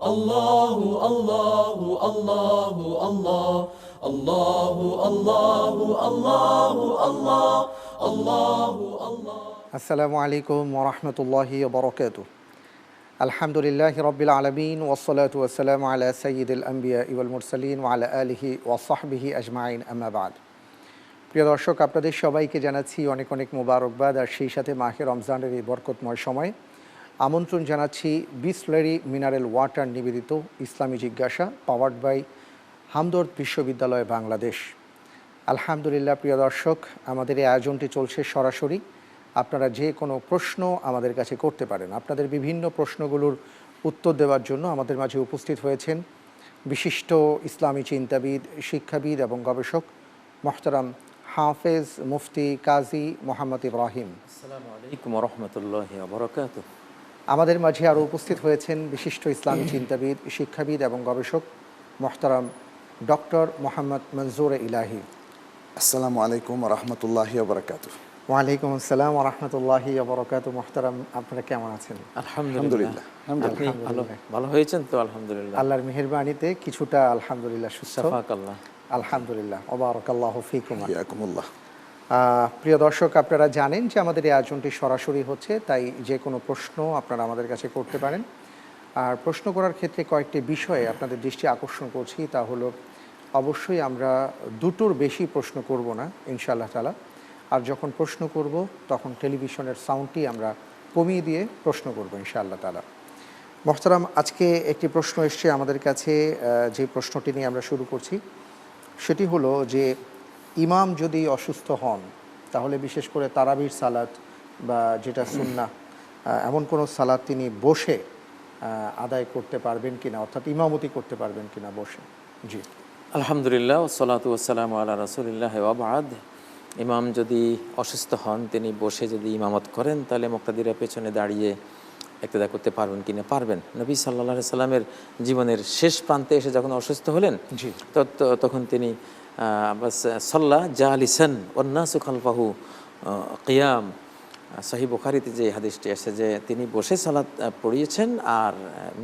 Allahu Allahu Allahu, Allah. Allahu Allahu Allahu, Allah. Allahu, Allah. আসসালামু আলাইকুম ওরহমতুল্লাহি বরকাত আলহামদুলিল্লাহ রবিল আলমিন ওসলাত ওসালাম আলা সঈদুল আম্বিয়া ইউল মুরসালিন ওয়ালা আলিহি ওয়াসাহবিহি আজমাইন আহমাবাদ প্রিয় দর্শক, আপনাদের সবাইকে জানাচ্ছি অনেক অনেক মোবারকবাদ, আর সেই সাথে মাহে রমজানের এই বরকতময় সময়। আমন্ত্রণ জানাচ্ছি বিসলারি মিনারেল ওয়াটার নিবেদিত ইসলামী জিজ্ঞাসা, পাওয়ার্ড বাই হামদর্দ বিশ্ববিদ্যালয় বাংলাদেশ। আলহামদুলিল্লাহ, প্রিয় দর্শক, আমাদের এই আয়োজনটি চলছে সরাসরি। আপনারা যে কোনো প্রশ্ন আমাদের কাছে করতে পারেন। আপনাদের বিভিন্ন প্রশ্নগুলোর উত্তর দেওয়ার জন্য আমাদের মাঝে উপস্থিত হয়েছেন বিশিষ্ট ইসলামী চিন্তাবিদ, শিক্ষাবিদ এবং গবেষক মোহতারাম হাফেজ মুফতি কাজী মোহাম্মদ ইব্রাহিম। আসসালামু আলাইকুম রহমতুল্লাহ আমাদের মাঝে আরও উপস্থিত হয়েছেন বিশিষ্ট ইসলামী চিন্তাবিদ শিক্ষাবিদ এবং গবেষক মোহতারাম ডক্টর মোহাম্মদ মনজুর ইলাহি। আসসালামু আলাইকুম রহমতুল্লাহি বারকাত ওয়ালাইকুম আসসালাম রহমতুল্লাহি বরকাত মোহতারাম আপনারা কেমন আছেন? আলহামদুলিল্লাহ। ভালো ভালো হয়েছেন তো? আলহামদুলিল্লাহ। আল্লাহর মেহেরবানিতে কিছুটা আলহামদুলিল্লাহ সুস্থ। আলহামদুলিল্লাহ। ওবারকাল্লাহ ফিকুম। ইয়াকুমুল্লাহ। প্রিয় দর্শক, আপনারা জানেন যে আমাদের এই আয়োজনটি সরাসরি হচ্ছে, তাই যে কোনো প্রশ্ন আপনারা আমাদের কাছে করতে পারেন। আর প্রশ্ন করার ক্ষেত্রে কয়েকটি বিষয়ে আপনাদের দৃষ্টি আকর্ষণ করছি, তা হলো, অবশ্যই আমরা দুটোর বেশি প্রশ্ন করব না, ইনশাআল্লাহ তালা আর যখন প্রশ্ন করব, তখন টেলিভিশনের সাউন্ডটি আমরা কমিয়ে দিয়ে প্রশ্ন করব, ইনশাআল্লাহ তালা মোহতারাম, আজকে একটি প্রশ্ন এসছে আমাদের কাছে যে প্রশ্নটি নিয়ে আমরা শুরু করছি, সেটি হলো যে ইমাম যদি অসুস্থ হন তাহলে বিশেষ করে তারাবির সালাত বা যেটা সুন্না এমন কোনো সালাত তিনি বসে আদায় করতে পারবেন কিনা অর্থাৎ ইমামতি করতে পারবেন কিনা বসে। জি। আলহামদুলিল্লাহ সালাতু আসসালামু আল্লাহ রসুলিল্লাহ ওয়াবাদ ইমাম যদি অসুস্থ হন তিনি বসে যদি ইমামত করেন তাহলে মুক্তাদিরা পেছনে দাঁড়িয়ে একতেদা করতে পারবেন কিনা পারবেন। নবী সাল্লাহ সাল্লামের জীবনের শেষ প্রান্তে এসে যখন অসুস্থ হলেন জি। তখন তিনি সল্লাহ জালিসান অন্যাসু খালফাহু কিয়াম। সহি বুখারিতে যে হাদিসটি আসে যে তিনি বসে সালাত পড়িয়েছেন আর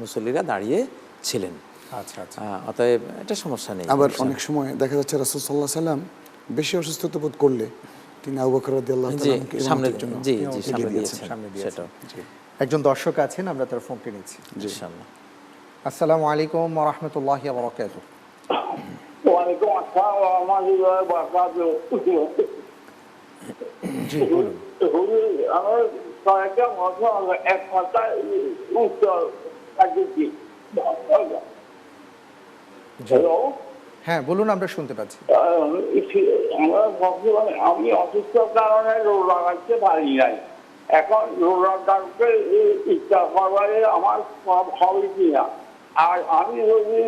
মুসল্লিরা দাঁড়িয়ে ছিলেন। আচ্ছা আচ্ছা। অতএব এটা সমস্যা নেই আবার অনেক সময় দেখা যাচ্ছে রাসুল সাল্লাহ সাল্লাম বেশি অসুস্থতা বোধ করলে তিনি আবু বকর রাদিয়াল্লাহু তাআলাকে সামনে জন্য জি জি সামনে দিয়েছেন, জি। একজন দর্শক আছেন আমরা তার ফোনটি নিচ্ছি। ইনশাআল্লাহ। আসসালামু আলাইকুম রহমতুল্লাহ বরকাত ওয়ালাইকুম আসসালাম রাহমাতুল্লাহি জি বলুন আমার কয়েকটা কথা এক কথা উত্তর কাটিছি হ্যালো হ্যাঁ বলুন আমরা শুনতে পাচ্ছি। আমরা আমি অসুস্থ কারণে রোগ লাগাতে পারি নাই এখন রোগ লাগাতে ইচ্ছা করবারে আমার সব হবে কিনা আর আমি যদি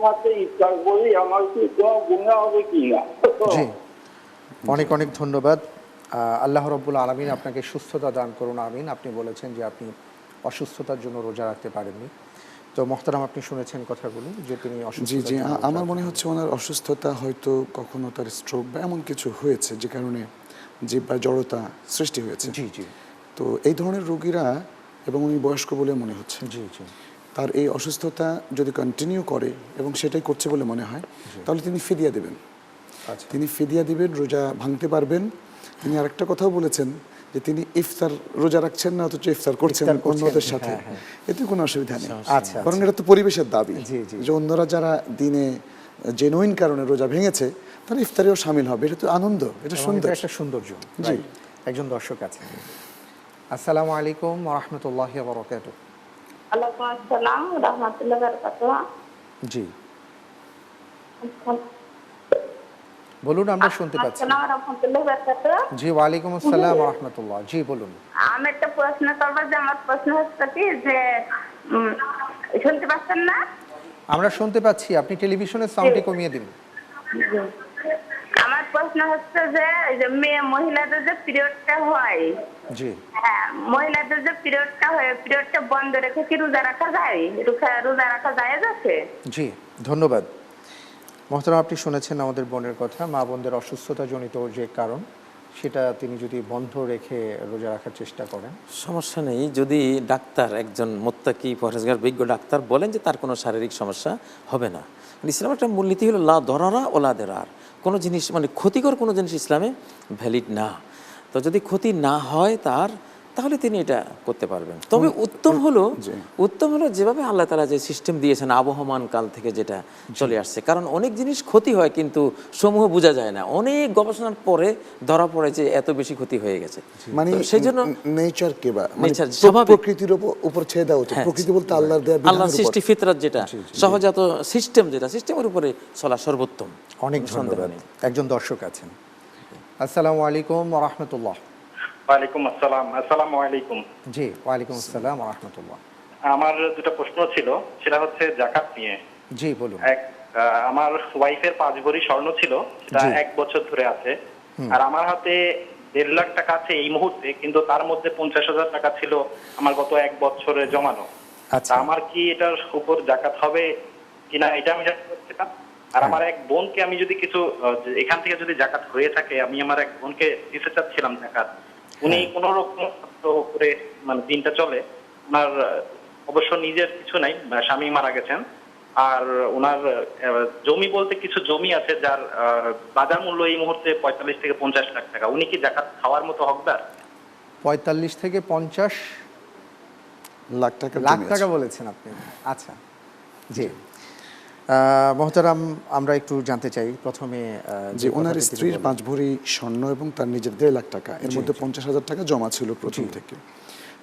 সাথে ইচ্ছা করি আমার কি গুণা হবে কিনা জি। অনেক অনেক ধন্যবাদ। আল্লাহ রব্বুল আলমিন আপনাকে সুস্থতা দান করুন আমিন। আপনি বলেছেন যে আপনি অসুস্থতার জন্য রোজা রাখতে পারেননি। তো মোহতারাম আপনি শুনেছেন কথাগুলো যে তিনি জি জি। আমার মনে হচ্ছে ওনার অসুস্থতা হয়তো কখনো তার স্ট্রোক বা এমন কিছু হয়েছে যে কারণে জীব বা জড়তা সৃষ্টি হয়েছে। জি জি। তো এই ধরনের রোগীরা এবং উনি বয়স্ক বলে মনে হচ্ছে। জি জি। তার এই অসুস্থতা যদি কন্টিনিউ করে এবং সেটাই করছে বলে মনে হয় তাহলে তিনি ফিদিয়া দেবেন। আচ্ছা। তিনি ফিদিয়া দিবেন রোজা ভাঙতে পারবেন। তিনি আরেকটা কথাও বলেছেন যে তিনি ইফতার রোজা রাখছেন না অথচ ইফতার করছেন অন্যদের সাথে। হ্যাঁ, হ্যাঁ। এতে কোনো অসুবিধা নেই। আচ্ছা, বরং এটা তো পরিবেশের দাবি। যে অন্যরা যারা দিনে জেনুইন কারণে রোজা ভেঙেছে তারা ইফতারেও সামিল হবে। এটা তো আনন্দ এটা সুন্দর। একটা সৌন্দর্য জি। একজন দর্শক আছে আসসালামু আলাইকুম রহমতুল্লাহ বরকাত ওয়ালাইকুম আসসালাম রহমতুল্লাহ বারকাতুহ। জি। বলুন আমরা শুনতে পাচ্ছি। জি ওয়ালাইকুম আসসালাম রহমতুল্লাহ। জি বলুন। আমি একটা প্রশ্ন করব যে আমার প্রশ্ন হচ্ছে কি যে শুনতে পাচ্ছেন না? আমরা শুনতে পাচ্ছি আপনি টেলিভিশনের সাউন্ডটি কমিয়ে দিন। আমার প্রশ্ন হচ্ছে যে যে মেয়ে মহিলাদের যে পিরিয়ডটা হয় জি। হ্যাঁ মহিলাদের যে পিরিয়ডটা হয় পিরিয়ডটা বন্ধ রেখে কি রোজা রাখা যায়? রোজা- রাখা যায় আছে জি ধন্যবাদ। মোহতারাম আপনি শুনেছেন আমাদের বোনের কথা মা বোনদের অসুস্থতাজনিত যে কারণ সেটা তিনি যদি বন্ধ রেখে রোজা রাখার চেষ্টা করেন? সমস্যা নেই যদি ডাক্তার একজন মোত্তাকি পরহেজগার বিজ্ঞ ডাক্তার বলেন যে তার কোনো শারীরিক সমস্যা হবে না। ইসলাম একটা মূলনীতি হলো লা দরারা ও লা দেরার। কোনো জিনিস মানে ক্ষতিকর কোনো জিনিস ইসলামে ভ্যালিড না। তো যদি ক্ষতি না হয় তার, তাহলে তিনি এটা করতে পারবেন। তবে উত্তম হলো উত্তম হলো যেভাবে আল্লাহ তালা যে সিস্টেম দিয়েছেন আবহমান কাল থেকে যেটা চলে আসছে। কারণ অনেক জিনিস ক্ষতি হয় কিন্তু সমূহ বোঝা যায় না। অনেক গবেষণার পরে ধরা পড়ে যে এত বেশি ক্ষতি হয়ে গেছে। মানে সেই জন্য নেচার কে বা মানে Nature, প্রকৃতির উপর- ছেড়ে দেওয়া উচিত। হ্যাঁ, প্রকৃতি বলতে আল্লাহর দেয়া আল্লাহ সৃষ্টি ফিতরাত যেটা সহজাত সিস্টেম যেটা সিস্টেমের উপরে চলা সর্বোত্তম। অনেক ধন্যবাদ। একজন দর্শক আছেন। আসসালামু আলাইকুম রহমতুল্লাহ। ওয়ালাইকুম আসসালাম। আসসালামু আলাইকুম। জি ওয়ালাইকুম আসসালাম রহমতুল্লাহ। আমার দুটো প্রশ্ন ছিল সেটা হচ্ছে জাকাত নিয়ে। জি বলুন। এক আমার ওয়াইফের পাঁচ ভরি স্বর্ণ ছিল সেটা এক বছর ধরে আছে। আর আমার হাতে দেড় লাখ টাকা আছে এই মুহূর্তে কিন্তু তার মধ্যে পঞ্চাশ হাজার টাকা ছিল আমার গত এক বছরে জমানো। আচ্ছা। তা আমার কি এটার উপর জাকাত হবে কিনা এটা আমি জানতে আর আমার এক বোনকে আমি যদি কিছু এখান থেকে যদি জাকাত হয়ে থাকে আমি আমার এক বোনকে দিতে চাচ্ছিলাম জাকাত। উনি কোন রকম করে মানে দিনটা চলে। ওনার অবশ্য নিজের কিছু নাই স্বামী মারা গেছেন। আর ওনার জমি বলতে কিছু জমি আছে যার বাজার মূল্য এই মুহূর্তে পঁয়তাল্লিশ থেকে পঞ্চাশ লাখ টাকা। উনি কি জাকাত খাওয়ার মতো হকদার? পঁয়তাল্লিশ থেকে পঞ্চাশ লাখ টাকা লাখ টাকা বলেছেন আপনি। আচ্ছা জি। মোহতারাম আমরা একটু জানতে চাই। প্রথমে যে ওনার স্ত্রীর পাঁচ ভরি স্বর্ণ এবং তার নিজের দেড় লাখ টাকা এর মধ্যে পঞ্চাশ হাজার টাকা জমা ছিল প্রথম থেকে।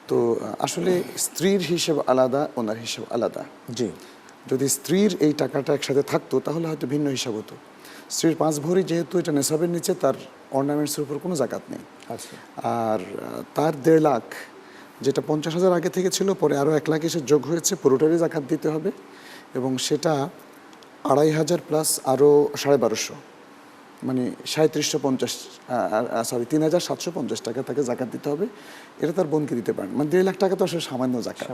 তো আসলে স্ত্রীর হিসেব আলাদা ওনার হিসেব আলাদা। জি। যদি স্ত্রীর এই টাকাটা একসাথে থাকতো তাহলে হয়তো ভিন্ন হিসাব হতো। স্ত্রীর পাঁচ ভরি যেহেতু এটা নেশাবের নিচে তার অর্নামেন্টসের উপর কোনো জাকাত নেই। আচ্ছা। আর তার দেড় লাখ যেটা পঞ্চাশ হাজার আগে থেকে ছিল পরে আরও এক লাখ এসে যোগ হয়েছে পুরোটারই জাকাত দিতে হবে। এবং সেটা আড়াই হাজার প্লাস আরও সাড়ে বারোশো। মানে সাঁত্রিশশো পঞ্চাশ সরি তিন হাজার সাতশো পঞ্চাশ টাকা তাকে জাকাত দিতে হবে। এটা তার বোনকে দিতে পারেন। মানে দেড় লাখ টাকা তো আসলে সামান্য জাকাত।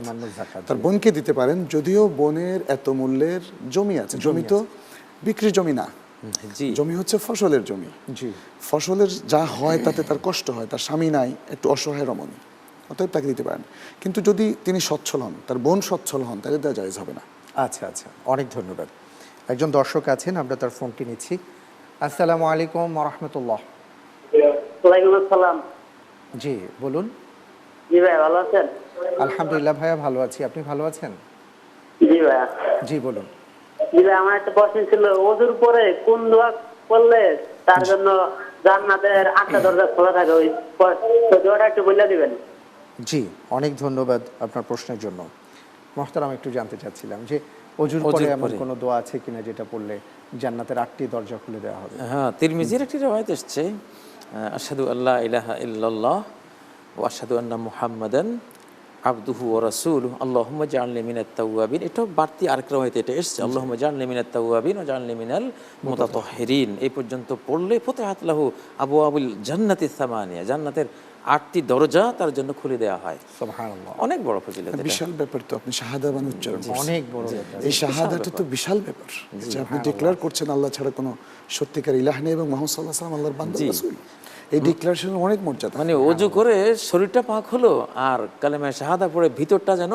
তার বোনকে দিতে পারেন যদিও বোনের এত মূল্যের জমি আছে। জমি তো বিক্রির জমি না। জি। জমি হচ্ছে ফসলের জমি। জি। ফসলের যা হয় তাতে তার কষ্ট হয় তার স্বামী নাই একটু অসহায় রমণী। অতএব তাকে দিতে পারেন। কিন্তু যদি তিনি সচ্ছল হন তার বোন সচ্ছল হন তাহলে দেওয়া জায়েজ হবে না। আচ্ছা আচ্ছা। অনেক ধন্যবাদ। একজন দর্শক আছেন আমরা তার ফোনটি নিচ্ছি। আসসালামু আলাইকুম রহমতুল্লাহ। জি বলুন। জি ভাই ভালো আছেন? আলহামদুলিল্লাহ ভাইয়া ভালো আছি। আপনি ভালো আছেন? জি ভাইয়া। জি বলুন। জি ভাই আমার একটা প্রশ্ন ছিল ওজুর পরে কোন দোয়া করলে তার জন্য জান্নাতের আটটা দরজা খোলা থাকে? ওই ওই দোয়াটা একটু বলে দিবেন। জি অনেক ধন্যবাদ আপনার প্রশ্নের জন্য। মোহতারাম একটু জানতে চাচ্ছিলাম যে অজুর পরে এমন কোনো দোয়া আছে কিনা যেটা পড়লে জান্নাতের আটটি দরজা খুলে দেওয়া হবে? হ্যাঁ তিরমিজির একটি রেওয়ায়ত এসছে আসাদু আল্লাহ ইলাহা ইল্লাল্লাহ ও আসাদু আন্না মুহাম্মাদান আবদুহু ও রাসুল আল্লাহুম্মা জাআলনি মিনাত তাওয়াবিন। এটা বাড়তি আরেক রেওয়ায়তে এটা এসছে। আল্লাহুম্মা জাআলনি মিনাত তাওয়াবিন ও জাআলনি মিনাল মুতাতাহহিরিন এই পর্যন্ত পড়লে ফতহাত লাহু আবওয়াবুল জান্নাতি সামানিয়া জান্নাতের আটটি দরজা তার জন্য খুলে দেওয়া হয়। অনেক বড় ফজিলত বিশাল ব্যাপার তো আপনি শাহাদা বান উচ্চারণ অনেক বড় এই শাহাদাটা তো বিশাল ব্যাপার। যে আপনি ডিক্লেয়ার করছেন আল্লাহ ছাড়া কোনো সত্যিকার ইলাহ নেই এবং মোহাম্মদ সাল্লাহ সাল্লাম আল্লাহর বান্দা রাসূল। এই ডিক্লারেশনের অনেক মর্যাদা। মানে অজু করে শরীরটা পাক হলো আর কালেমায় শাহাদা পড়ে ভিতরটা যেন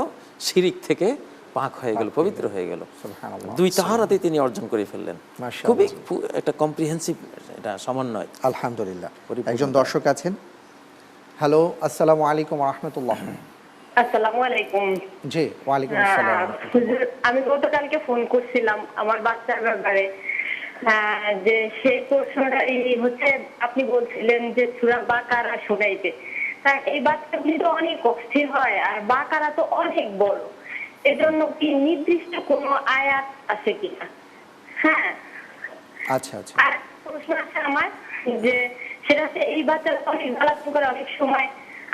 শিরিক থেকে পাক হয়ে গেল পবিত্র হয়ে গেল। দুই তাহারাতে তিনি অর্জন করে ফেললেন। খুবই একটা কম্প্রিহেন্সিভ এটা সমন্বয়। আলহামদুলিল্লাহ। একজন দর্শক আছেন হ্যালো আসসালামু আলাইকুম রহমতুল্লাহ আসসালামু আলাইকুম জি ওয়ালাইকুম আসসালাম আমি গতকালকে ফোন করছিলাম আমার বাচ্চার ব্যাপারে। যে সেই প্রশ্নটা এই হচ্ছে আপনি বলছিলেন যে সুরা বাকারা শোনাইতে তা এই বাচ্চাগুলি তো অনেক অস্থির হয় আর বাকারা তো অনেক বড়। এজন্য কি নির্দিষ্ট কোনো আয়াত আছে কিনা? হ্যাঁ। আচ্ছা আচ্ছা। আর প্রশ্ন আছে আমার যে সেটা হচ্ছে এই বাচ্চারা অনেক জ্বালাতন করে অনেক সময়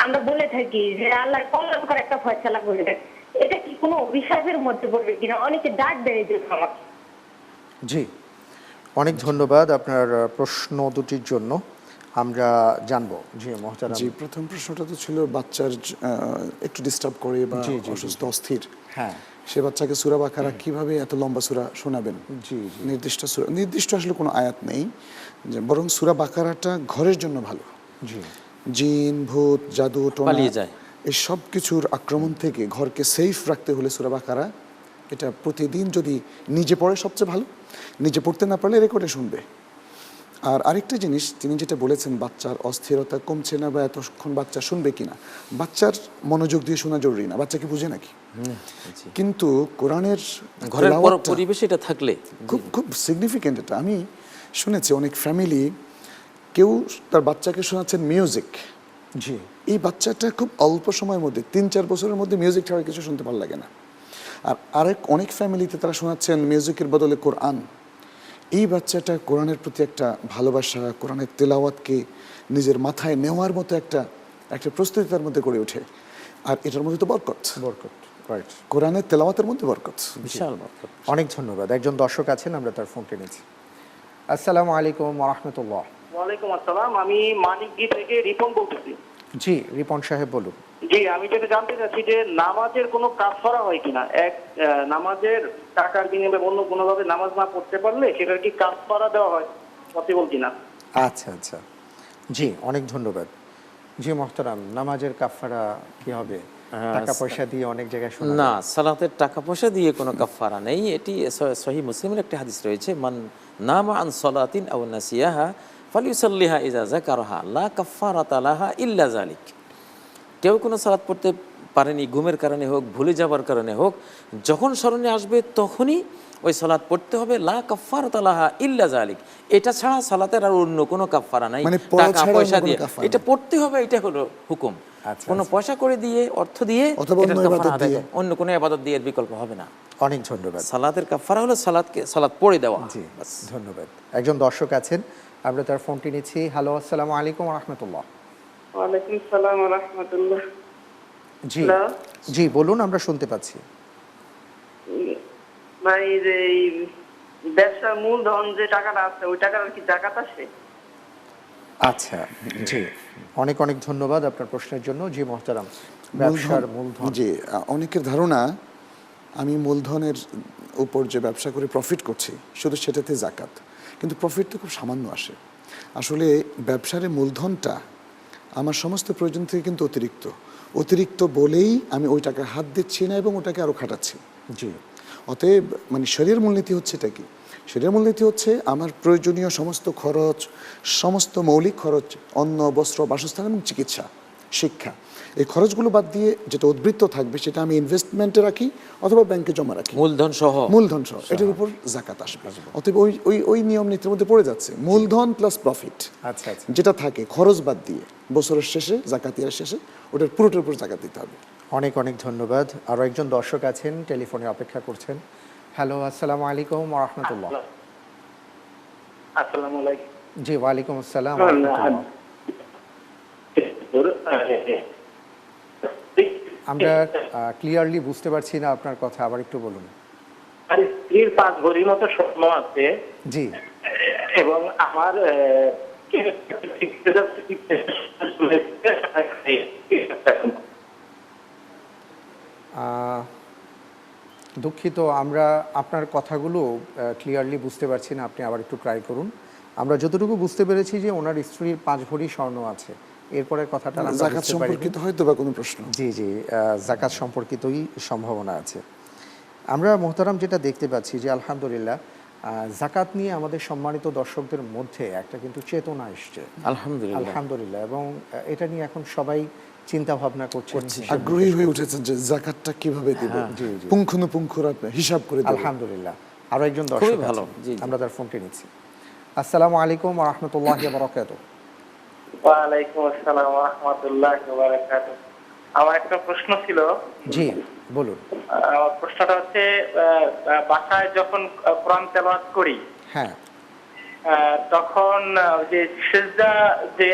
আমরা বলে থাকি যে আল্লাহ কল্যাণ করে একটা ফয়সালা করে দেয় এটা কি কোনো অভিশাপের মধ্যে পড়বে কিনা? অনেকে ডাক দেয় যে আমাকে। জি অনেক ধন্যবাদ আপনার প্রশ্ন দুটির জন্য। আমরা জানব। জি মহতারাম। জি প্রথম প্রশ্নটা তো ছিল বাচ্চার আহ, একটু ডিস্টার্ব করে বা অসুস্থ অস্থির। হ্যাঁ। সে বাচ্চাকে সুরা বাকারা কীভাবে এত লম্বা সুরা শোনাবেন জি। নির্দিষ্ট সুরা নির্দিষ্ট আসলে কোনো আয়াত নেই যে বরং সুরা বাকারাটা ঘরের জন্য ভালো জি জিন ভূত জাদু পালিয়ে যায়। এই সব কিছুর আক্রমণ থেকে ঘরকে সেফ রাখতে হলে সুরা বাকারা এটা প্রতিদিন যদি নিজে পড়ে সবচেয়ে ভালো নিজে পড়তে না পারলে রেকর্ডে শুনবে আর আরেকটা জিনিস তিনি যেটা বলেছেন বাচ্চার অস্থিরতা কমছে না বা এতক্ষণ বাচ্চা শুনবে কিনা? বাচ্চার মনোযোগ দিয়ে শোনা জরুরি না বাচ্চাকে বুঝে নাকি? কিন্তু কোরআনের ঘরের পরিবেশে এটা থাকলে। খুব খুব সিগনিফিকেন্ট এটা। আমি শুনেছি অনেক ফ্যামিলি কেউ তার বাচ্চাকে শোনাচ্ছেন মিউজিক জি। এই বাচ্চাটা খুব অল্প সময়ের মধ্যে তিন চার বছরের মধ্যে মিউজিক ছাড়া কিছু শুনতে ভালো লাগে না। আর আরেক অনেক ফ্যামিলিতে তারা শোনাচ্ছেন মিউজিকের বদলে কোরআন এই বাচ্চাটা কোরআনের প্রতি একটা ভালোবাসা কোরআনের তেলাওয়াতকে নিজের মাথায় নেওয়ার মতো একটা একটা প্রস্তুতি তার মধ্যে গড়ে ওঠে। আর এটার মধ্যে তো বরকত। বরকত রাইট কোরআনের তেলাওয়াতের মধ্যে বরকত। বিশাল বরকত। অনেক ধন্যবাদ। একজন দর্শক আছেন আমরা তার ফোনটি নিচ্ছি। আসসালামু আলাইকুম রহমতুল্লাহ। ওয়ালাইকুম আসসালাম। আমি মানিকগি থেকে রিপন বলতেছি। জি রিপন সাহেব বলুন। জি আমি যেটা জানতে চাচ্ছি যে নামাজের কোনো কাফারা হয় কিনা? এক নামাজের টাকার বিনিময়ে অন্য কোনোভাবে নামাজ না পড়তে পারলে সেটার কি কাফারা দেওয়া হয়? পসিবল কিনা? আচ্ছা আচ্ছা। জি অনেক ধন্যবাদ। জি মোহতারাম নামাজের কাফারা কি হবে? টাকা পয়সা দিয়ে অনেক জায়গায় শোনা না সালাতের টাকা পয়সা দিয়ে কোনো কাফারা নেই। এটি সহি মুসলিমের একটি হাদিস রয়েছে মান নামা আন সলাতিন আও নাসিয়াহা ফালিউসাল্লিহা ইজা যাকারহা লা কাফারাতা লাহা ইল্লা জালিক কেউ কোনো সালাত পড়তে পারেনি ঘুমের কারণে হোক ভুলে যাওয়ার কারণে হোক যখন স্মরণে আসবে তখনই ওই সালাত পড়তে হবে। লা কাফারাতা লাহা ইল্লা জালিক এটা ছাড়া সালাতের আর অন্য কোনো কাফারা নাই। মানে টাকা পয়সা দিয়ে। এটা পড়তে হবে এটা হলো হুকুম। আচ্ছা, কোনো পয়সা করে দিয়ে অর্থ দিয়ে অন্য কাফারা কোনো আবাদত দিয়ে এর বিকল্প হবে না। অনেক ধন্যবাদ। সালাতের কাফারা হলো সালাদকে সালাদ পড়ে দেওয়া। জি ধন্যবাদ। একজন দর্শক আছেন আমরা তার ফোনটি নিচ্ছি। হ্যালো আসসালামু আলাইকুম রহমতুল্লাহ। ওয়ালাইকুম সালাম রহমতুল্লাহ। জি জি বলুন আমরা শুনতে পাচ্ছি। ভাই এই ব্যবসার মূলধন যে টাকাটা আছে ওই টাকার কি জাকাত আসে? আচ্ছা জি। অনেক অনেক ধন্যবাদ আপনার প্রশ্নের জন্য। জি মোহতারাম ব্যবসার মূলধন। আহ, অনেকের ধারণা আমি মূলধনের উপর যে ব্যবসা করে প্রফিট করছি শুধু সেটাতে জাকাত। কিন্তু প্রফিট তো খুব সামান্য আসে। আসলে ব্যবসার মূলধনটা আমার সমস্ত প্রয়োজন থেকে কিন্তু অতিরিক্ত। অতিরিক্ত বলেই আমি ওই টাকা হাত দিচ্ছি না এবং ওটাকে আরও খাটাচ্ছি। জি। অতএব মানে শরীর মূলনীতি হচ্ছে এটা কি? শরীর মূলনীতি হচ্ছে আমার প্রয়োজনীয় সমস্ত খরচ সমস্ত মৌলিক খরচ অন্ন বস্ত্র বাসস্থান এবং চিকিৎসা শিক্ষা। এই খরচগুলো বাদ দিয়ে যেটা উদ্বৃত্ত থাকবে সেটা আমি ইনভেস্টমেন্টে রাখি অথবা ব্যাংকে জমা রাখি। মূলধন সহ? মূলধন সহ। এটার উপর জাকাত আসবে। অতএব ওই ওই ওই নিয়ম নীতির মধ্যে পড়ে যাচ্ছে। মূলধন প্লাস প্রফিট আচ্ছা আচ্ছা। যেটা থাকে খরচ বাদ দিয়ে বছরের শেষে জাকাতিয়ার শেষে ওটার পুরোটার উপর জাকাত দিতে হবে। অনেক অনেক ধন্যবাদ। আরও একজন দর্শক আছেন টেলিফোনে অপেক্ষা করছেন। হ্যালো আসসালামু আলাইকুম রহমতুল্লাহ। আসসালামু আলাইকুম। জি ওয়ালাইকুম আসসালাম। রহমতুল্লাহ। আমরা ক্লিয়ারলি বুঝতে পারছি না আপনার কথা আবার একটু বলুন। আর স্ত্রীর পাঁচ ভরির মতো স্বপ্ন আছে। জি। এবং আমার দুঃখিত আমরা আপনার কথাগুলো ক্লিয়ারলি বুঝতে পারছি না আপনি আবার একটু ট্রাই করুন। আমরা যতটুকু বুঝতে পেরেছি যে ওনার স্ত্রীর পাঁচ ভরি স্বর্ণ আছে। এরপরের কথাটা জাকাত সম্পর্কিত হয়তো বা কোনো প্রশ্ন। জি জি জাকাত সম্পর্কিতই সম্ভাবনা আছে। আমরা মোহতারাম যেটা দেখতে পাচ্ছি যে আলহামদুলিল্লাহ জাকাত নিয়ে আমাদের সম্মানিত দর্শকদের মধ্যে একটা কিন্তু চেতনা এসছে। আলহামদুলিল্লাহ। আলহামদুলিল্লাহ এবং এটা নিয়ে এখন সবাই চিন্তা ভাবনা করছেন হিসাব আগ্রহী হয়ে উঠেছেন যে জাকাতটা কীভাবে দিব? জি। পুঙ্খানুপুঙ্খরা হিসাব করে দেব আলহামদুলিল্লাহ। আরও একজন দর্শক খুবই ভালো। আমরা তার ফোনটি নিচ্ছি। আসসালামু আলাইকুম রহমতুল্লাহ বরকাত ওয়ালাইকুম আসসালাম রহমতুল্লাহ আমার একটা প্রশ্ন ছিল। জি বলুন। প্রশ্নটা হচ্ছে বাসায় যখন কোরআন তেলাওয়াত করি হ্যাঁ। তখন যে সেজদা যে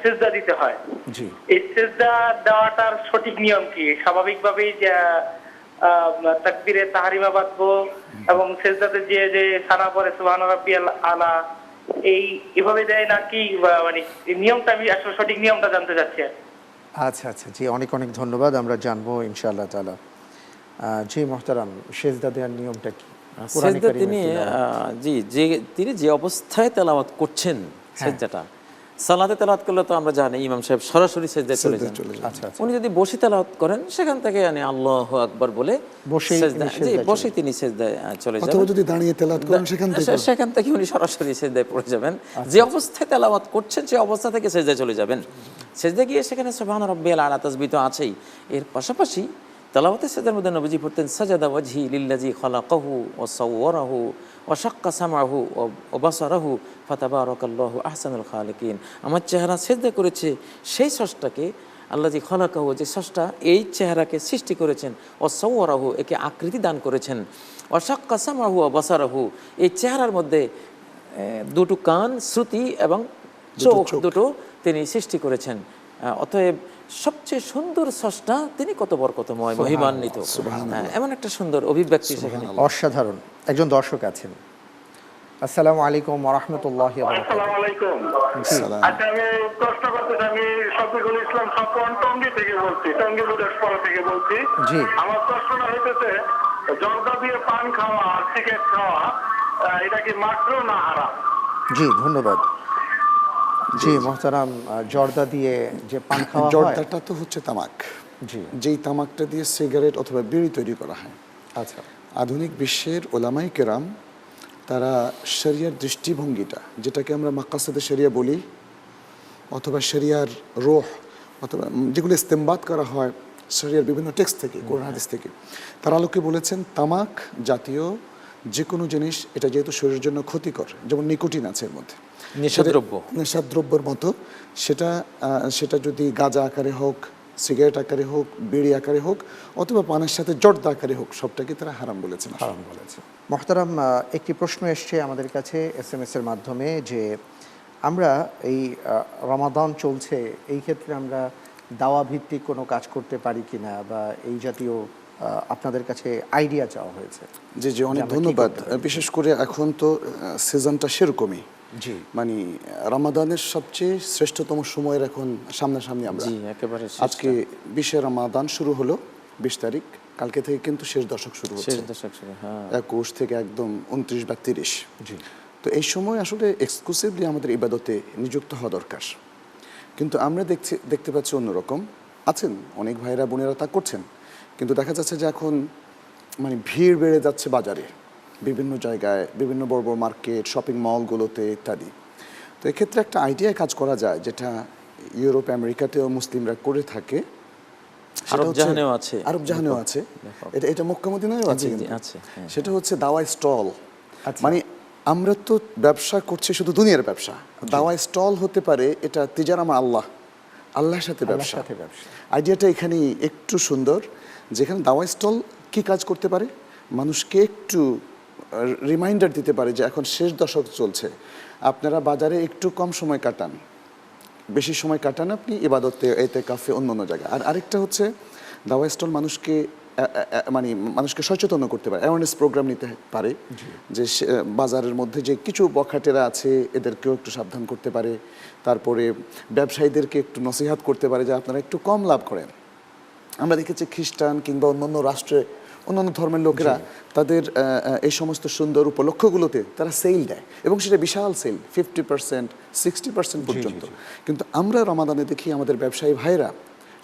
সেজদা দিতে হয় জি। এই সেজদা দেওয়াটার সঠিক নিয়ম কি? স্বাভাবিকভাবেই তাকবীরে তাহারিমা বাঁধবো এবং সেজদাতে যে যে সানা পরে সুবহান রাব্বিয়াল আলা এই এভাবে দেয় নাকি মানে নিয়মটা আমি আসলে সঠিক নিয়মটা জানতে চাচ্ছি আচ্ছা আচ্ছা। জি অনেক অনেক ধন্যবাদ। আমরা জানব ইনশাআল্লাহ তাআলা। আহ, জি মোহতারাম সেজদা দেওয়ার নিয়মটা কি? তিনি আহ, জি যে তিনি যে অবস্থায় তেলাওয়াত করছেন সেজদাটা সালাতে তেলাওয়াত করলে তো আমরা জানি ইমাম সাহেব সরাসরি সেজদায় চলে যান। আচ্ছা আচ্ছা। উনি যদি বসে তেলাওয়াত করেন সেখান থেকে মানে আল্লাহ আকবার বলে সেজদায় বসে তিনি সেজদায় চলে অথবা যদি দাঁড়িয়ে তেলাত করেন সেখান থেকে সেখান থেকে উনি সরাসরি সেজদায় পড়ে যাবেন। যে অবস্থায় তেলাওয়াত করছেন সেই অবস্থা থেকে সেজদায় চলে যাবেন। সেজদা গিয়ে সেখানে সুবহান রাব্বিয়াল আলা তাসবিহ তো আছেই। এর পাশাপাশি তেলাওয়াতের সেজদার মধ্যে নবীজি পড়তেন সাজাদা ওয়াজহি লিল্লাজি খালাকাহু ও সাওয়ারাহু ওয়া শাক্কা সামাহু ওয়া বাসারাহু ফাতাবারাকাল্লাহু আহসানুল খালিকিন। আমার চেহারা সেজদা করেছে সেই ষষ্ঠটাকে আল্লাহ যে খলাকাহু যে ষষ্ঠা এই চেহারাকে সৃষ্টি করেছেন ও সৌরাহু একে আকৃতি দান করেছেন। ও অশাক্কা সামাহু ও বাসারাহু এই চেহারার মধ্যে দুটো কান শ্রুতি এবং চোখ। দুটো তিনি সৃষ্টি করেছেন। অতএব সবচেয়ে সুন্দর স্রষ্টা তিনি কত বরকতময় মহিমান্বিত। হ্যাঁ, এমন একটা সুন্দর অভিব্যক্তি সেখানে। অসাধারণ। একজন দর্শক আছেন। আসসালামু আলাইকুম রহমতুল্লাহ আসসালামু আলাইকুম। আচ্ছা আমি প্রশ্ন করতেছি আমি শফিকুল ইসলাম স্বপন টঙ্গি থেকে বলছি টঙ্গি বুদাসপাড়া থেকে বলছি। জি। আমার প্রশ্নটা হইতেছে জর্দা দিয়ে পান খাওয়া আর সিগারেট খাওয়া এটা কি মাত্র না হারাম? জি ধন্যবাদ। জি মোহতারাম জর্দা দিয়ে যে পান খাওয়া জর্দাটা তো হচ্ছে তামাক। জি। যেই তামাকটা দিয়ে সিগারেট অথবা বিড়ি তৈরি করা হয়। আচ্ছা। আধুনিক বিশ্বের ওলামাই কেরাম তারা শরিয়ার দৃষ্টিভঙ্গিটা যেটাকে আমরা মাক্কাসাদে শরিয়া বলি অথবা শরিয়ার রোহ অথবা যেগুলো ইস্তেমবাদ করা হয় শরিয়ার বিভিন্ন টেক্সট থেকে কোরআন হাদিস থেকে তারা আলোকে বলেছেন তামাক জাতীয় যে কোনো জিনিস এটা যেহেতু শরীরের জন্য ক্ষতিকর যেমন নিকোটিন আছে এর মধ্যে। নেশাদ্রব্য। নেশাদ্রব্যের মতো। সেটা আহ, সেটা যদি গাঁজা আকারে হোক সিগারেট আকারে হোক বিড়ি আকারে হোক অথবা পানের সাথে জর্দা আকারে হোক সবটাকে তারা হারাম বলেছেন হারাম বলেছে। মোহতারাম একটি প্রশ্ন এসছে আমাদের কাছে এস এম এর মাধ্যমে যে আমরা এই রমাদান চলছে এই ক্ষেত্রে আমরা দাওয়া ভিত্তিক কোনো কাজ করতে পারি কিনা বা এই জাতীয় আপনাদের কাছে আইডিয়া চাওয়া হয়েছে? জি জি অনেক ধন্যবাদ। বিশেষ করে এখন তো সিজনটা সেরকমই। জি। মানে রমাদানের সবচেয়ে শ্রেষ্ঠতম সময়ের এখন সামনাসামনি আমরা। জি একেবারে আজকে বিশে রমাদান শুরু হলো বিশ তারিখ। কালকে থেকে কিন্তু শেষ দশক শুরু শেষ হচ্ছে দশক শুরু হ্যাঁ। একুশ থেকে একদম উনত্রিশ বা তিরিশ। জি। তো এই সময় আসলে এক্সক্লুসিভলি আমাদের ইবাদতে নিযুক্ত হওয়া দরকার। কিন্তু আমরা দেখছি দেখতে পাচ্ছি অন্যরকম। আছেন অনেক ভাইরা বোনেরা তা করছেন। কিন্তু দেখা যাচ্ছে যে এখন মানে ভিড় বেড়ে যাচ্ছে বাজারে। বিভিন্ন জায়গায় বিভিন্ন বড় বড় মার্কেট শপিং মলগুলোতে ইত্যাদি। তো এক্ষেত্রে একটা আইডিয়ায় কাজ করা যায় যেটা ইউরোপ আমেরিকাতেও মুসলিমরা করে থাকে। আরব জাহানেও আছে। আরব জাহানেও আছে। এটা এটা মক্কা মদিনায়ও আছে হ্যাঁ। সেটা হচ্ছে দাওয়া স্টল আচ্ছা। মানে আমরা তো ব্যবসা করছি শুধু দুনিয়ার ব্যবসা। দাওয়া স্টল হতে পারে এটা তিজার আমার আল্লাহ। আল্লাহর সাথে ব্যবসা। সাথে ব্যবসা। আইডিয়াটা এখানে একটু সুন্দর। যেখানে দাওয়া স্টল কি কাজ করতে পারে? মানুষকে একটু রিমাইন্ডার দিতে পারে যে এখন শেষ দশক চলছে। আপনারা বাজারে একটু কম সময় কাটান। বেশি সময় কাটান আপনি ইবাদতে এতে কাফে অন্য অন্য জায়গায়। আর আরেকটা হচ্ছে দাওয়া স্টল মানুষকে মানে মানুষকে সচেতন করতে পারে। অ্যাওয়ারনেস প্রোগ্রাম নিতে পারে যে বাজারের মধ্যে যে কিছু বখাটেরা আছে এদেরকেও একটু সাবধান করতে পারে। তারপরে ব্যবসায়ীদেরকে একটু নসিহাত করতে পারে যে আপনারা একটু কম লাভ করেন। আমরা দেখেছি খ্রিস্টান কিংবা অন্যান্য রাষ্ট্রে অন্যান্য ধর্মের লোকেরা তাদের এই সমস্ত সুন্দর উপলক্ষগুলোতে তারা সেল দেয় এবং সেটা বিশাল sale fifty percent sixty percent পর্যন্ত। কিন্তু আমরা রমাদানে দেখি আমাদের ব্যবসায়ী ভাইরা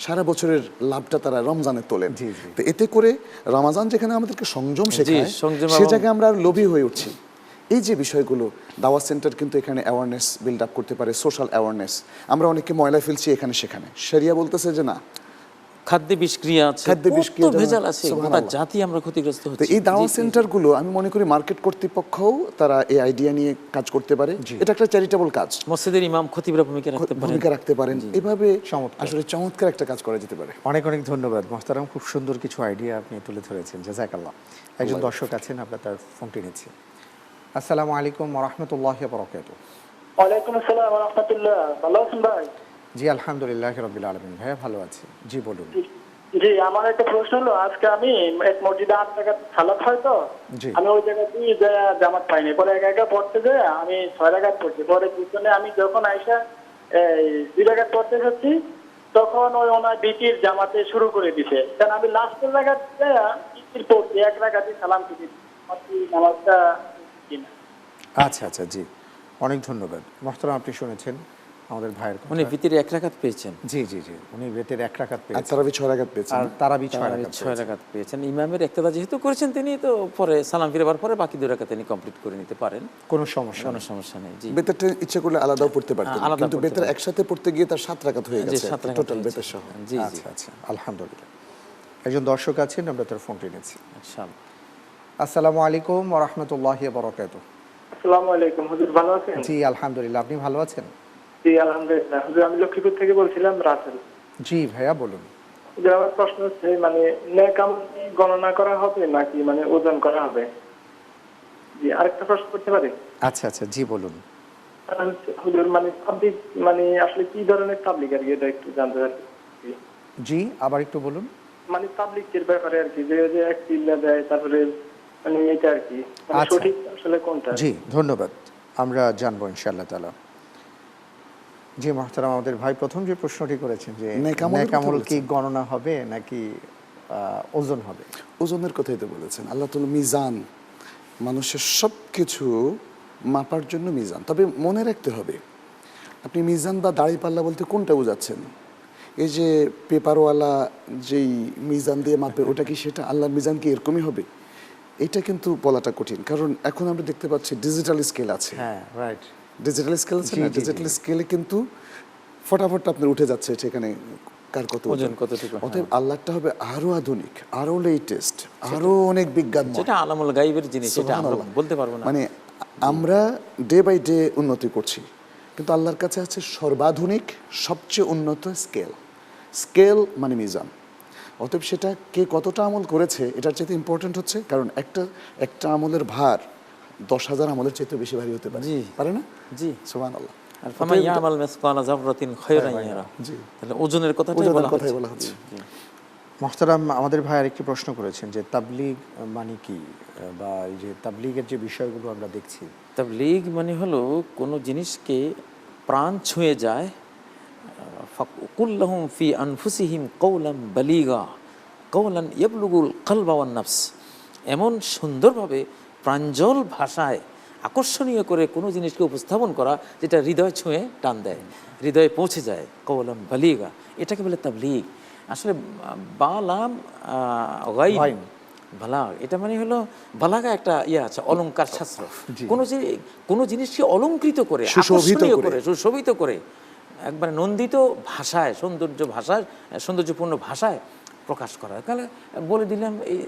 সারা বছরের লাভটা তারা রমজানে তোলেন। তো এতে করে রমাজান যেখানে আমাদেরকে সংযম শেখায় সে জায়গায় আমরা আর লোভী হয়ে উঠছি। এই যে বিষয়গুলো দাওয়া সেন্টার কিন্তু এখানে অ্যাওয়ারনেস বিল্ড আপ করতে পারে সোশ্যাল অ্যাওয়ারনেস আমরা অনেকে ময়লা ফেলছি এখানে সেখানে। সেরিয়া বলতেছে যে না খাদ্যে বিষক্রিয়া আছে খাদ্যে বিষক্রিয়া ভেজাল আছে গোটা জাতি আমরা ক্ষতিগ্রস্ত হচ্ছি। এই দাওয়া। সেন্টারগুলো আমি মনে করি মার্কেট কর্তৃপক্ষও তারা এই আইডিয়া নিয়ে কাজ করতে পারে। এটা একটা চ্যারিটেবল কাজ। মসজিদের ইমাম খতিবরা ভূমিকা রাখতে পারেন। ভূমিকা রাখতে পারেন। এভাবে চমৎকার। আসলে চমৎকার একটা কাজ করা যেতে পারে। অনেক অনেক ধন্যবাদ। মোহতারাম খুব সুন্দর কিছু আইডিয়া আপনি তুলে ধরেছেন। জাজাকাল্লাহ একজন দর্শক আছেন আপনার তার ফোনটি নিচ্ছি। আসসালামু আলাইকুম রহমতুল্লাহ বরকাত ওয়ালাইকুম আসসালাম রহমতুল্লাহ। ভালো আছেন ভাই? জি আলহামদুলিল্লাহ রবিল আলমিন। ভাইয়া ভালো আছি। জি বলুন। জি আমার একটা প্রশ্ন হলো আজকে আমি এক মসজিদে আট টাকা সালাত হয় তো। আমি ওই জায়গায় যা- জামাত পাইনি পরে একা একা পড়তে যে আমি ছয় টাকা পড়ছি। পরে পিছনে আমি যখন আইসা এই দুই টাকা পড়তে যাচ্ছি তখন ওই ওনার বিটির জামাতে শুরু করে দিছে। কারণ আমি লাস্টের জায়গাতে বিটির পড়ছি এক টাকাতে সালাম দিচ্ছি নামাজটা আচ্ছা আচ্ছা জি। অনেক ধন্যবাদ। মোহতারাম আপনি শুনেছেন। আমাদের ভাইয়ের উনি ভিতরে এক রাকাত পেয়েছেন। জি জি জি। উনি বেতের এক রাকাত আর পেয়েছেন। তারাবি ছয় রাগাত পেয়েছেন। আর তারাবি ছয় রাকাত ছয় রাকাত পেয়েছেন। ইমামের একতেদা যেহেতু করেছেন তিনি তো পরে সালাম ফিরবার পরে বাকি দুই রাকাত তিনি কমপ্লিট করে নিতে পারেন। কোনো সমস্যা কোনো সমস্যা নেই জি। বেতেরটা ইচ্ছে করলে আলাদাও পড়তে পারতেন। কিন্তু পড়তে একসাথে পড়তে গিয়ে তার সাত রাকাত হয়ে গেছে সাত রাকাত টোটাল। সহ জি জি। আচ্ছা আচ্ছা। আলহামদুলিল্লাহ। একজন দর্শক আছেন আমরা তার ফোনটি ইনশাআল্লাহ। আসসালামু আলাইকুম রহমতুল্লাহ বরকাত আসসালামু আলাইকুম। হুজুর ভালো আছেন? জি আলহামদুলিল্লাহ। আপনি ভালো আছেন? জি আলহামদুলিল্লাহ। আমি লক্ষ্মীপুর থেকে বলছিলাম রাসেল। জি ভাইয়া বলুন। আমার প্রশ্ন হচ্ছে মানে নেকাম গণনা করা হবে নাকি মানে ওজন করা হবে? জি আরেকটা প্রশ্ন করতে পারি? আচ্ছা আচ্ছা জি বলুন। হুজুর মানে তাবলিগ মানে আসলে কি ধরনের তাবলিগ আর কি এটা একটু জানতে চাচ্ছি। জি আবার একটু বলুন। মানে তাবলিগের ব্যাপারে আর কি যে যে এক চিল্লা দেয় তারপরে মানে এটা আর কি। মানে আচ্ছা। সঠিক আসলে কোনটা? জি ধন্যবাদ। আমরা জানব ইনশাআল্লাহ তালা জি মহতারাম আমাদের ভাই প্রথম যে প্রশ্নটি করেছেন যে নেকামল কি গণনা হবে নাকি ওজন হবে? ওজনের কথাই তো বলেছেন। আল্লাহ তালা মিজান মানুষের সব কিছু মাপার জন্য মিজান। তবে মনে রাখতে হবে আপনি মিজান বা দাড়িপাল্লা বলতে কোনটা বোঝাচ্ছেন? এই যে পেপারওয়ালা যেই মিজান দিয়ে মাপে ওটা কি সেটা? আল্লাহ মিজান কি এরকমই হবে? এটা কিন্তু বলাটা কঠিন কারণ এখন আমরা দেখতে পাচ্ছি ডিজিটাল স্কেল আছে। হ্যাঁ রাইট ডিজিটাল স্কেল আছে না। ডিজিটাল স্কেলে কিন্তু ফটাফট আপনার উঠে যাচ্ছে সেখানে কার কত ওজন কতটুকু, হ্যাঁ। অতএব আল্লাহটা হবে আরও আধুনিক আরও লেটেস্ট আরও অনেক বিজ্ঞান যেটা আলামুল গাইবের জিনিস সেটা আমরা বলতে পারব না। মানে আমরা ডে বাই ডে উন্নতি করছি কিন্তু আল্লাহর কাছে আছে সর্বাধুনিক সবচেয়ে উন্নত স্কেল স্কেল মানে মিজান। অতএব সেটা কে কতটা আমল করেছে এটার চেয়ে ইম্পর্টেন্ট হচ্ছে কারণ একটা একটা আমলের ভার দশ হাজার আমলের চাইতে বেশি ভারী হতে পারে। পারে না? জি। সুবান আল্লাহ। তাহলে ওজনের কথাই বলা হচ্ছে। আমাদের ভাই আরেকটি প্রশ্ন করেছেন যে তাবলিগ মানে কি? বা এই যে তাবলিগের যে বিষয়গুলো আমরা দেখছি। তাবলীগ মানে হলো কোনো জিনিসকে প্রাণ ছুঁয়ে যায় ফাকুল্লাহুম ফি আনফুসিহিম কৌলাম বালিগা কৌলান ইয়াবলুগুল কলবা ওয়ান নাফস। এমন সুন্দরভাবে প্রাঞ্জল ভাষায় আকর্ষণীয় করে কোনো জিনিসকে উপস্থাপন করা যেটা হৃদয় ছুঁয়ে টান দেয় হৃদয়ে পৌঁছে যায়। কৌলাম বালিগা এটাকে বলে তাবলীগ। আসলে বালাম গাইব। এটা মানে হলো বালাগা একটা ইয়ে আছে অলংকার শাস্ত্র। কোনো যে কোনো জিনিসকে অলঙ্কৃত করে সুশোভিত আকর্ষণীয়। করে সুশোভিত করে। একবারে নন্দিত ভাষায় সৌন্দর্য ভাষায় সৌন্দর্যপূর্ণ ভাষায় প্রকাশ করা তাহলে বলে দিলাম এই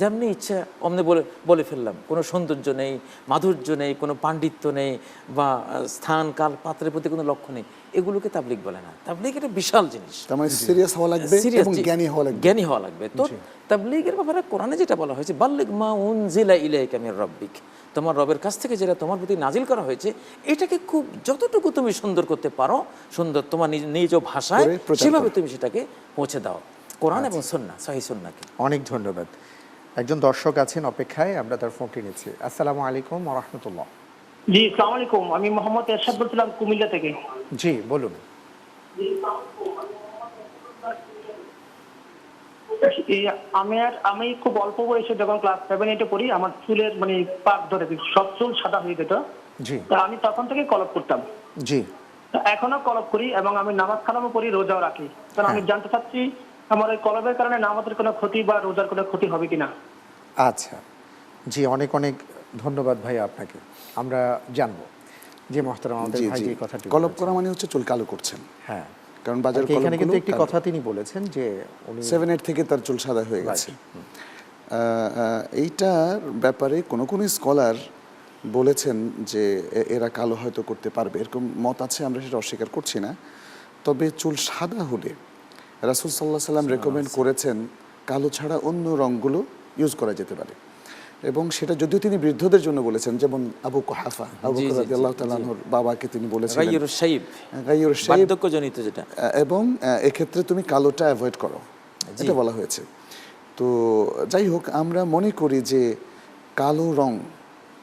যেমনি ইচ্ছা অমনি বলে বলে ফেললাম। কোনো সৌন্দর্য নেই মাধুর্য নেই কোনো পাণ্ডিত্য নেই বা স্থান কাল পাত্রের প্রতি কোনো লক্ষ্য নেই। এগুলোকে তাবলিক বলে না। তাবলিক এটা বিশাল জিনিস। মানে সিরিয়াস হওয়া লাগবে এবং জ্ঞানী হওয়া লাগবে। জ্ঞানী হওয়া লাগবে। তো তাবলীগের ব্যাপারে কোরআনে যেটা বলা হয়েছে বাল্লিক মা উনজিলা ইলাইকা মির রব্বিক তোমার রবের কাছ থেকে যেটা তোমার প্রতি নাজিল করা হয়েছে এটাকে খুব যতটুকু তুমি সুন্দর করতে পারো সুন্দর তোমার নিজ নিজ ভাষায় সেভাবে তুমি সেটাকে পৌঁছে দাও। কোরআন এবং সন্না সহি সন্নাকে অনেক ধন্যবাদ। একজন দর্শক আছেন অপেক্ষায় আমরা তার ফোনটি নিচ্ছি। আসসালামু আলাইকুম রহমতুল্লাহ। জি সালাম আলাইকুম। আমি মোহাম্মদ এরশাদ বলছিলাম কুমিল্লা থেকে। জি বলুন। আমি আর আমি খুব অল্প বয়সে যখন ক্লাস সেভেন এইটে পড়ি আমার চুলের মানে পাক ধরে সব চুল সাদা হয়ে যেত। জি। তা আমি তখন থেকে কলপ করতাম। জি। এখনও কলপ করি এবং আমি নামাজ কালামও করি রোজাও রাখি। কারণ আমি জানতে চাচ্ছি আমার এই কলবের কারণে নামাজের কোনো ক্ষতি বা রোজার কোনো ক্ষতি হবে কিনা? আচ্ছা। জি অনেক অনেক ধন্যবাদ ভাই আপনাকে। আমরা জানব যে মহতারাম আমাদের ভাই যে কথাটি কলপ। করা মানে হচ্ছে চুল কালো করছেন। হ্যাঁ। কারণ বাজার এখানে কিন্তু একটি কথা তিনি বলেছেন যে উনি সেভেন এইট থেকে তার চুল সাদা হয়ে গেছে। এইটার ব্যাপারে কোনো কোনো স্কলার বলেছেন যে এরা কালো হয়তো করতে পারবে। এরকম মত আছে আমরা সেটা অস্বীকার করছি না। তবে চুল সাদা হলে রাসুল সাল্লাহ সাল্লাম রেকমেন্ড করেছেন কালো ছাড়া অন্য রঙগুলো ইউজ করা যেতে পারে। এবং সেটা যদিও তিনি বৃদ্ধদের জন্য বলেছেন যেমন আবু কাহাফা আবু আল্লাহ তালাহর বাবাকে তিনি বলেছেন গাইয়ুর শাইব। গাইয়ুর শাইব। বার্ধক্যজনিত যেটা। এবং এক্ষেত্রে তুমি কালোটা অ্যাভয়েড করো। এটা বলা হয়েছে। তো যাই হোক আমরা মনে করি যে কালো রং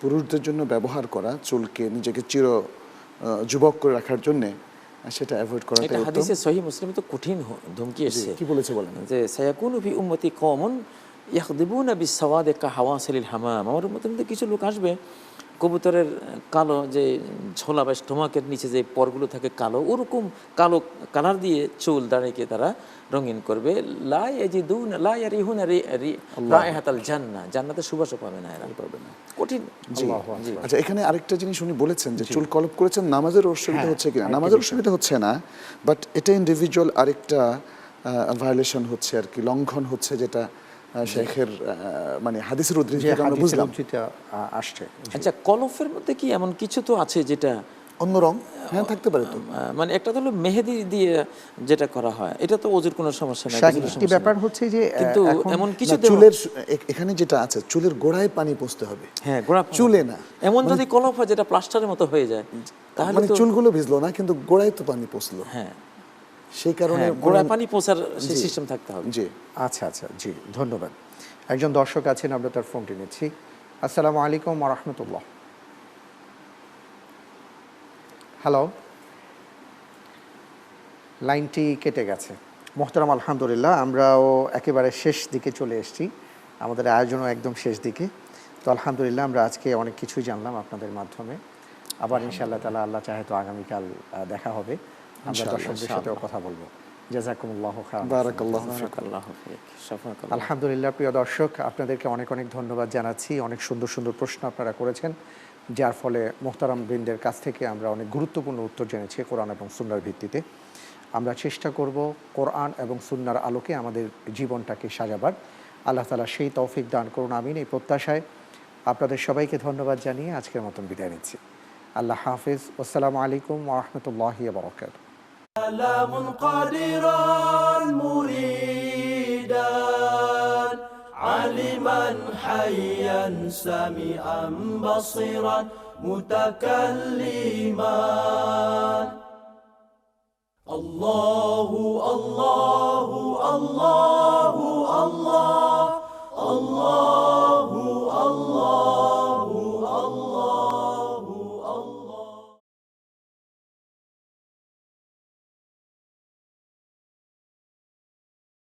পুরুষদের জন্য ব্যবহার করা চুলকে নিজেকে চির যুবক করে রাখার জন্যে সেটা অ্যাভয়েড করা এটা হাদিসে সহি মুসলিমে তো কঠিন ধমকি এসেছে। কি বলেছে বলেন? যে সায়াকুনু ফি উম্মতি কওমুন ইয়াখদিবুনা বিসসাওয়াদি কাহাওয়াসিলিল হামাম। আমার মধ্যে কিছু লোক আসবে কবুতরের কালো যে ঝোলা বা স্টোমাকের নিচে যে পরগুলো থাকে কালো ওরকম কালো কালার দিয়ে চুল দাঁড়িয়ে তারা রঙিন করবে। লাই এজিদুন লাই রায়হাতাল জান্না জান্নাতে পাবে না এরা। পাবে না। কঠিন। জি আচ্ছা এখানে আরেকটা জিনিস উনি বলেছেন যে চুল কলপ করেছেন নামাজের অসুবিধা হচ্ছে কিনা? নামাজের অসুবিধা হচ্ছে না বাট এটা ইন্ডিভিজুয়াল আরেকটা ভায়োলেশন হচ্ছে আর কি লঙ্ঘন হচ্ছে যেটা শেখের মানে হাদিসের উদ্ধৃতি আমরা বুঝলাম। আসছে। আচ্ছা কলফের মধ্যে কি এমন কিছু তো আছে যেটা অন্য রং? হ্যাঁ থাকতে পারে তো। মানে একটা তো হলো মেহেদি দিয়ে যেটা করা হয় এটা তো ওজুর কোনো সমস্যা নাই একটি ব্যাপার হচ্ছে যে কিন্তু এমন কিছু চুলের এখানে যেটা আছে চুলের গোড়ায় পানি পৌঁছতে হবে। হ্যাঁ গোড়া চুলে না। এমন যদি কলফ হয় যেটা প্লাস্টারের মতো হয়ে যায় তাহলে মানে তো চুলগুলো ভিজলো না কিন্তু গোড়ায় তো পানি পৌঁছলো হ্যাঁ। সেই কারণে হ্যাঁ, গোড়ায় পানি পৌঁছার সেই সিস্টেম থাকতে হবে। জি। আচ্ছা আচ্ছা জি ধন্যবাদ। একজন দর্শক আছেন আমরা তার ফোনটি নিচ্ছি। আসসালামু আলাইকুম রহমতুল্লাহ। হ্যালো লাইনটি কেটে গেছে। মোহতারাম আলহামদুলিল্লাহ আমরাও একেবারে শেষ দিকে চলে এসেছি। আমাদের আয়োজনও একদম শেষ দিকে। তো আলহামদুলিল্লাহ আমরা আজকে অনেক কিছুই জানলাম আপনাদের মাধ্যমে। আবার ইনশাআল্লাহ তালা আল্লাহ চাহে তো আগামীকাল দেখা হবে। আমরা দর্শকদের সাথেও কথা বলব। জাজাকুমুল্লাহ আলহামদুলিল্লাহ প্রিয় দর্শক আপনাদেরকে অনেক অনেক ধন্যবাদ জানাচ্ছি। অনেক সুন্দর সুন্দর প্রশ্ন আপনারা করেছেন যার ফলে মোহতারাম বৃন্দের কাছ থেকে আমরা অনেক গুরুত্বপূর্ণ উত্তর জেনেছি কোরআন এবং সুন্নার ভিত্তিতে। আমরা চেষ্টা করব কোরআন এবং সুন্নার আলোকে আমাদের জীবনটাকে সাজাবার। আল্লাহ তালা সেই তৌফিক দান করুন আমিন। এই প্রত্যাশায় আপনাদের সবাইকে ধন্যবাদ জানিয়ে আজকের মতন বিদায় নিচ্ছি। আল্লাহ হাফিজ। আসসালামু আলাইকুম ওরহমতুল্লাহ বরকাত كلام قادرا مريدا عالما حيا سميعا بصيرا متكلما. الله الله الله الله الله.